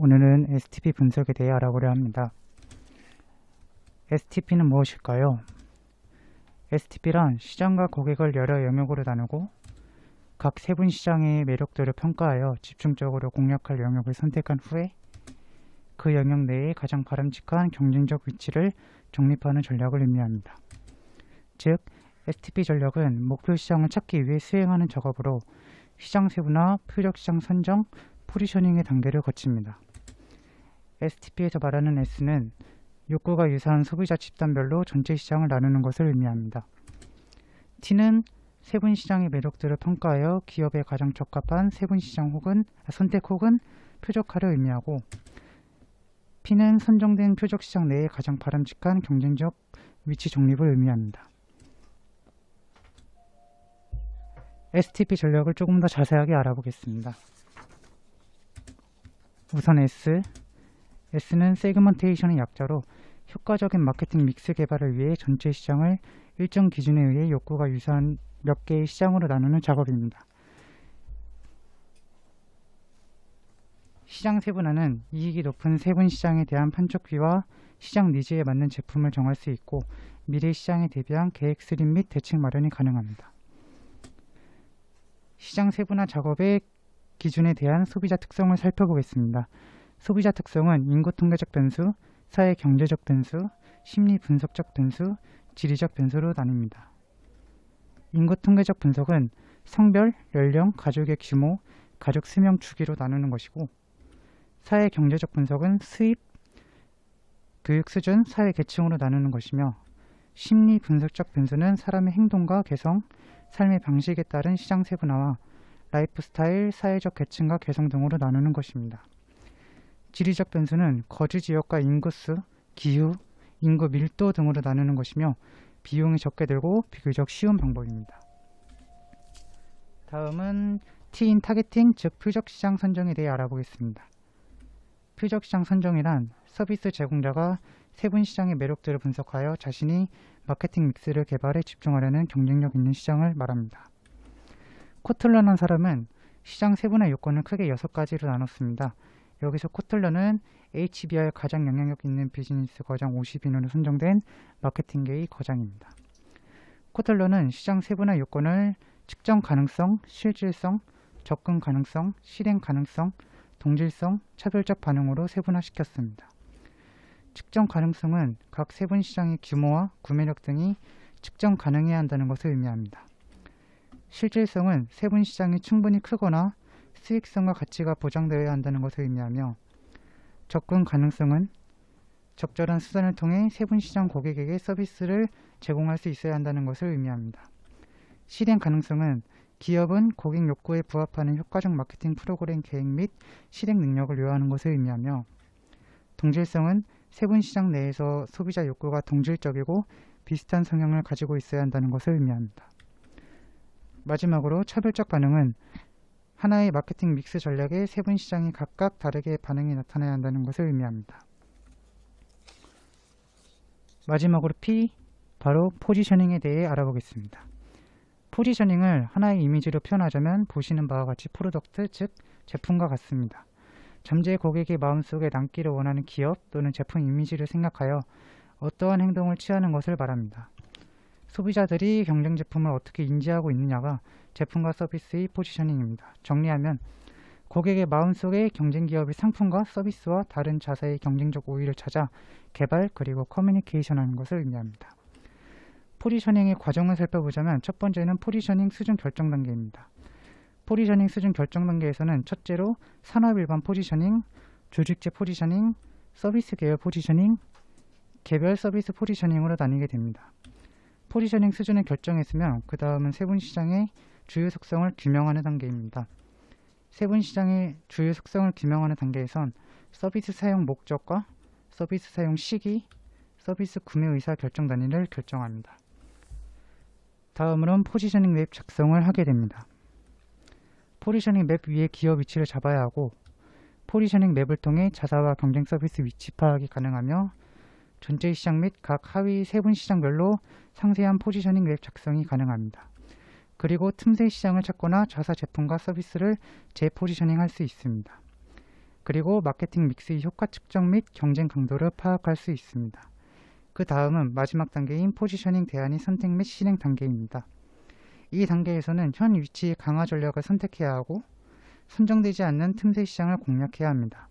오늘은 STP 분석에 대해 알아보려 합니다. STP는 무엇일까요? STP란 시장과 고객을 여러 영역으로 나누고 각 세분 시장의 매력들을 평가하여 집중적으로 공략할 영역을 선택한 후에 그 영역 내에 가장 바람직한 경쟁적 위치를 정립하는 전략을 의미합니다. 즉, STP 전략은 목표 시장을 찾기 위해 수행하는 작업으로 시장 세분화, 표적 시장 선정, 포지셔닝의 단계를 거칩니다. STP에서 말하는 S는 욕구가 유사한 소비자 집단별로 전체 시장을 나누는 것을 의미합니다. T는 세분 시장의 매력들을 평가하여 기업에 가장 적합한 세분 시장 혹은 선택 혹은 표적화를 의미하고 P는 선정된 표적 시장 내에 가장 바람직한 경쟁적 위치 정립을 의미합니다. STP 전략을 조금 더 자세하게 알아보겠습니다. 우선 S, S는 세그먼테이션의 약자로 효과적인 마케팅 믹스 개발을 위해 전체 시장을 일정 기준에 의해 욕구가 유사한 몇 개의 시장으로 나누는 작업입니다. 시장 세분화는 이익이 높은 세분 시장에 대한 판촉비와 시장 니즈에 맞는 제품을 정할 수 있고 미래 시장에 대비한 계획 수립 및 대책 마련이 가능합니다. 시장 세분화 작업의 기준에 대한 소비자 특성을 살펴보겠습니다. 소비자 특성은 인구 통계적 변수, 사회 경제적 변수, 심리 분석적 변수, 지리적 변수로 나뉩니다. 인구 통계적 분석은 성별, 연령, 가족의 규모, 가족 수명 주기로 나누는 것이고 사회 경제적 분석은 수입, 교육 수준, 사회 계층으로 나누는 것이며 심리 분석적 변수는 사람의 행동과 개성, 삶의 방식에 따른 시장 세분화와 라이프 스타일, 사회적 계층과 개성 등으로 나누는 것입니다. 지리적 변수는 거주 지역과 인구수, 기후, 인구 밀도 등으로 나누는 것이며 비용이 적게 들고 비교적 쉬운 방법입니다. 다음은 T인 타겟팅, 즉 표적 시장 선정에 대해 알아보겠습니다. 표적 시장 선정이란 서비스 제공자가 세분 시장의 매력들을 분석하여 자신이 마케팅 믹스를 개발에 집중하려는 경쟁력 있는 시장을 말합니다. 코틀런한 사람은 시장 세분화 요건을 크게 여섯 가지로 나눴습니다. 여기서 코틀런은 HBR 가장 영향력 있는 비즈니스 거장 50인으로 선정된 마케팅계의 거장입니다. 코틀런은 시장 세분화 요건을 측정 가능성, 실질성, 접근 가능성, 실행 가능성, 동질성, 차별적 반응으로 세분화시켰습니다. 측정 가능성은 각 세분 시장의 규모와 구매력 등이 측정 가능해야 한다는 것을 의미합니다. 실질성은 세분 시장이 충분히 크거나 수익성과 가치가 보장되어야 한다는 것을 의미하며 접근 가능성은 적절한 수단을 통해 세분 시장 고객에게 서비스를 제공할 수 있어야 한다는 것을 의미합니다. 실행 가능성은 기업은 고객 욕구에 부합하는 효과적 마케팅 프로그램 계획 및 실행 능력을 요하는 것을 의미하며 동질성은 세분 시장 내에서 소비자 욕구가 동질적이고 비슷한 성향을 가지고 있어야 한다는 것을 의미합니다. 마지막으로 차별적 반응은 하나의 마케팅 믹스 전략에 세분 시장이 각각 다르게 반응이 나타나야 한다는 것을 의미합니다. 마지막으로 P, 바로 포지셔닝에 대해 알아보겠습니다. 포지셔닝을 하나의 이미지로 표현하자면 보시는 바와 같이 프로덕트, 즉 제품과 같습니다. 잠재 고객의 마음속에 남기를 원하는 기업 또는 제품 이미지를 생각하여 어떠한 행동을 취하는 것을 말합니다. 소비자들이 경쟁 제품을 어떻게 인지하고 있느냐가 제품과 서비스의 포지셔닝입니다. 정리하면 고객의 마음속에 경쟁 기업의 상품과 서비스와 다른 자사의 경쟁적 우위를 찾아 개발 그리고 커뮤니케이션하는 것을 의미합니다. 포지셔닝의 과정을 살펴보자면 첫 번째는 포지셔닝 수준 결정 단계입니다. 포지셔닝 수준 결정 단계에서는 첫째로 산업 일반 포지셔닝, 조직제 포지셔닝, 서비스 계열 포지셔닝, 개별 서비스 포지셔닝으로 나뉘게 됩니다. 포지셔닝 수준을 결정했으면 그 다음은 세분 시장의 주요 속성을 규명하는 단계입니다. 세분 시장의 주요 속성을 규명하는 단계에선 서비스 사용 목적과 서비스 사용 시기, 서비스 구매 의사 결정 단위를 결정합니다. 다음으로는 포지셔닝 맵 작성을 하게 됩니다. 포지셔닝 맵 위에 기업 위치를 잡아야 하고 포지셔닝 맵을 통해 자사와 경쟁 서비스 위치 파악이 가능하며 전체 시장 및 각 하위 세분 시장별로 상세한 포지셔닝 맵 작성이 가능합니다. 그리고 틈새 시장을 찾거나 자사 제품과 서비스를 재포지셔닝 할 수 있습니다. 그리고 마케팅 믹스의 효과 측정 및 경쟁 강도를 파악할 수 있습니다. 그 다음은 마지막 단계인 포지셔닝 대안이 선택 및 실행 단계입니다. 이 단계에서는 현 위치의 강화 전략을 선택해야 하고 선정되지 않는 틈새 시장을 공략해야 합니다.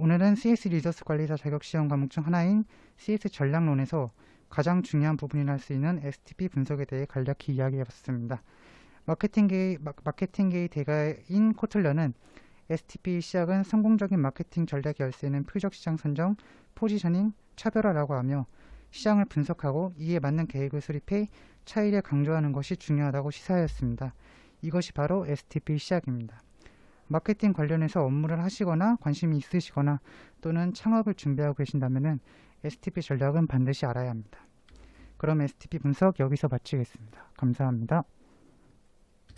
오늘은 CS 리더스 관리사 자격 시험 과목 중 하나인 CS 전략론에서 가장 중요한 부분이라 할 수 있는 STP 분석에 대해 간략히 이야기해봤습니다. 마케팅계의, 마, 마케팅계의 대가인 코틀러는 STP 시작은 성공적인 마케팅 전략 열쇠는 표적 시장 선정, 포지셔닝, 차별화라고 하며 시장을 분석하고 이에 맞는 계획을 수립해 차이를 강조하는 것이 중요하다고 시사하였습니다. 이것이 바로 STP 시작입니다. 마케팅 관련해서 업무를 하시거나 관심이 있으시거나 또는 창업을 준비하고 계신다면 STP 전략은 반드시 알아야 합니다. 그럼 STP 분석 여기서 마치겠습니다. 감사합니다.